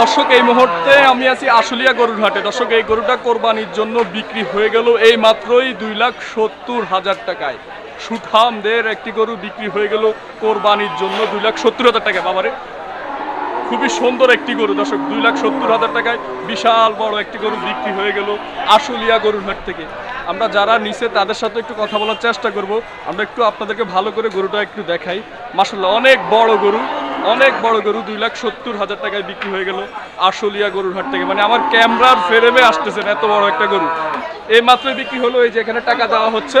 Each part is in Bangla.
দর্শক, এই মুহূর্তে আমি আছি আশুলিয়া গরুর হাটে। দর্শক, এই গরুটা কোরবানির জন্য বিক্রি হয়ে গেল এই মাত্রই দুই লাখ সত্তর হাজার টাকায়। সুঠামদের একটি গরু বিক্রি হয়ে গেল কোরবানির জন্য দুই লাখ সত্তর হাজার টাকা বাবারে, খুবই সুন্দর একটি গরু। দর্শক, দুই লাখ সত্তর হাজার টাকায় বিশাল বড় একটি গরু বিক্রি হয়ে গেল আশুলিয়া গরুর হাট থেকে। আমরা যারা নিচে, তাদের সাথে একটু কথা বলার চেষ্টা করব। আমরা একটু আপনাদেরকে ভালো করে গরুটা একটু দেখাই। মাসাল্লাহ অনেক বড় গরু। অনেক বড় গরু, দুই লাখ সত্তর হাজার টাকায় বিক্রি হয়ে গেল আশুলিয়া গরুর হাট থেকে। মানে আমার ক্যামেরার ফেরেমে আসতেছেন এত বড় একটা গরু। এই মাত্র বিক্রি হলো, এই যে এখানে টাকা দেওয়া হচ্ছে।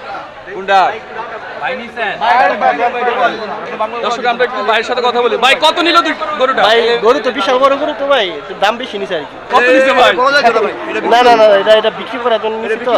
দর্শক আমরা একটু ভাইয়ের সাথে কথা বলি। ভাই কত নিল গরুটা? ভাই গরু তো বিশাল বড় গরু তো ভাই দাম বেশি নিছে আর কি। কত নিছে ভাই? না না না এটা এটা বিক্রি করার জন্য নিছি তো।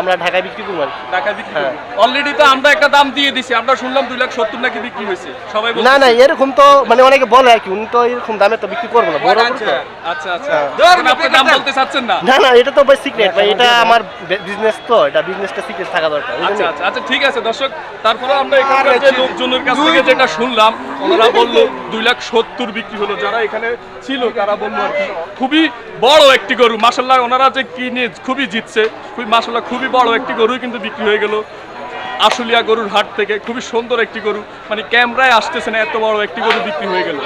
আমরা ঢাকায় বিক্রি করব আর কি। বিক্রি হ্যাঁ। অলরেডি তো আমরা একটা দাম দিয়ে দিছি। আমরা শুনলাম দুই লাখ সত্তর নাকি বিক্রি হয়েছে। সবাই না না এরকম তো মানে অনেকে বলে আর কি উনি তো এরকম দামে তো বিক্রি করব না বড় গরু আচ্ছা আচ্ছা। হ্যাঁ। আপনি দাম বলতে চাচ্ছেন না। না না এটা তো ভাই সিক্রেট ভাই এটা আমার বিজনেস তো এটা বিজনেসটা সিক্রেট থাকা দরকার। ওই আচ্ছা আচ্ছা আচ্ছা ঠিক আছে দর্শক তারপরে আমরা এখানকার যে লোকজনের কাছ থেকে যেটা শুনলাম ওনারা বলল দুই লাখ সত্তর বিক্রি হলো যারা এখানে ছিল তারা বলল আর কি খুবই বড় একটি গরু মাসাল্লাহ ওনারা যে কিনে খুবই জিতছে খুবই মাসাল্লাহ খুবই বড় একটি গরুই কিন্তু বিক্রি হয়ে গেল আশুলিয়া গরুর হাট থেকে খুবই সুন্দর একটি গরু মানে ক্যামেরায় আসতেছে না এত বড় একটি গরু বিক্রি হয়ে গেল।